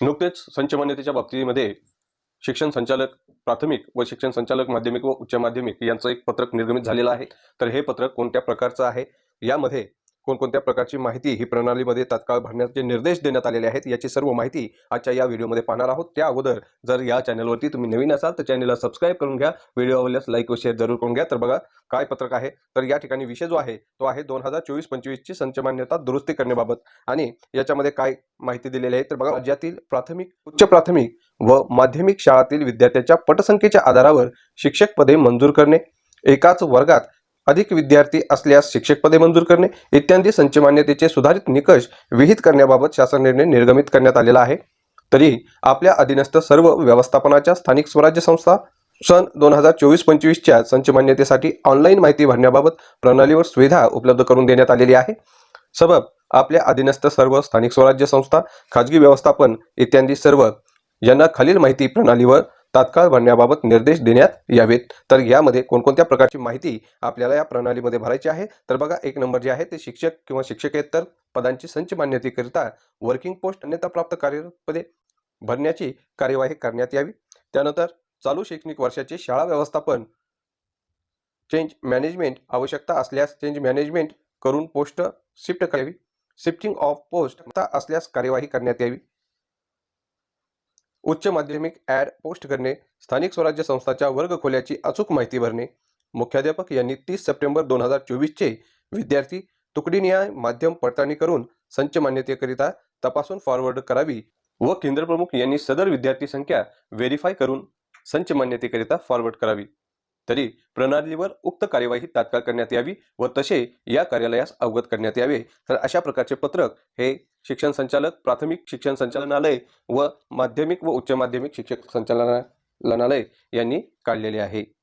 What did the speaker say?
नुकतेच संच मान्यतेच्या बाबतीमध्ये शिक्षण संचालक प्राथमिक व शिक्षण संचालक माध्यमिक व उच्च माध्यमिक यांचं एक पत्रक निर्गमित झालेलं आहे. तर हे पत्रक कोणत्या प्रकारचं आहे? यामध्ये कोणकोणत्या प्रकारची माहिती ही प्रणालीमध्ये तात्काळ भरण्याचे निर्देश देण्यात आलेले आहेत याची सर्व माहिती आजच्या या व्हिडिओमध्ये पाहणार आहोत. त्या अगोदर जर या चॅनलवरती तुम्ही नवीन असाल तर चॅनलला सबस्क्राईब करून घ्या. व्हिडिओ आवडल्यास लाईक व शेअर जरूर करून घ्या. तर बघा काय पत्रक आहे? तर या ठिकाणी विषय जो आहे तो आहे दोन हजार चोवीस पंचवीसची संचमान्यता दुरुस्ती करण्याबाबत. आणि याच्यामध्ये काय माहिती दिलेली आहे? तर बघा राज्यातील प्राथमिक उच्च प्राथमिक व माध्यमिक शाळातील विद्यार्थ्यांच्या पटसंख्येच्या आधारावर शिक्षक पदे मंजूर करणे. एकाच वर्गात अधिक विद्यार्थी असल्यास शिक्षक पदे मंजूर करणे इत्यादी संच मान्यतेचे सुधारित निकष विहित करण्याबाबत शासन निर्णय निर्गमित करण्यात आलेला आहे. तरी आपल्या अधीनस्थ सर्व व्यवस्थापनाच्या स्थानिक स्वराज्य संस्था सन दोन हजार चोवीस पंचवीसच्या संच मान्यतेसाठी ऑनलाईन माहिती भरण्याबाबत प्रणालीवर सुविधा उपलब्ध करून देण्यात आलेली आहे. सबब आपल्या अधीनस्थ सर्व स्थानिक स्वराज्य संस्था खाजगी व्यवस्थापन इत्यादी सर्व यांना खालील माहिती प्रणालीवर तात्काळ भरण्याबाबत निर्देश देण्यात यावेत. तर यामध्ये कोणकोणत्या प्रकारची माहिती आपल्याला या प्रणालीमध्ये भरायची आहे? तर बघा एक नंबर जे आहे ते शिक्षक किंवा शिक्षकेतर पदांची संच मान्यतेकरिता वर्किंग पोस्ट अन्यथा प्राप्त कार्यरत पदे भरण्याची कार्यवाही करण्यात यावी. त्यानंतर चालू शैक्षणिक वर्षाचे शाळा व्यवस्थापन चेंज मॅनेजमेंट आवश्यकता असल्यास चेंज मॅनेजमेंट करून पोस्ट शिफ्ट करावी. शिफ्टिंग ऑफ पोस्ट असल्यास कार्यवाही करण्यात यावी. उच्च माध्यमिक ॲड पोस्ट करणे स्थानिक स्वराज्य संस्थाच्या वर्ग खोल्याची अचूक माहिती भरणे. मुख्याध्यापक यांनी तीस सप्टेंबर दोन हजार चोवीसचे विद्यार्थी तुकडीनिहाय माध्यम पडताळणी करून संच मान्यतेकरिता तपासून फॉरवर्ड करावी व केंद्रप्रमुख यांनी सदर विद्यार्थी संख्या व्हेरीफाय करून संच मान्यतेकरिता फॉरवर्ड करावी. तरी प्रणालीवर उक्त कार्यवाही तात्काळ करण्यात यावी व तसे या कार्यालयास अवगत करण्यात यावे. तर अशा प्रकारचे पत्रक हे शिक्षण संचालक प्राथमिक शिक्षण संचालनालय व माध्यमिक व उच्च माध्यमिक शिक्षक संचालनालय यांनी काढलेले आहे.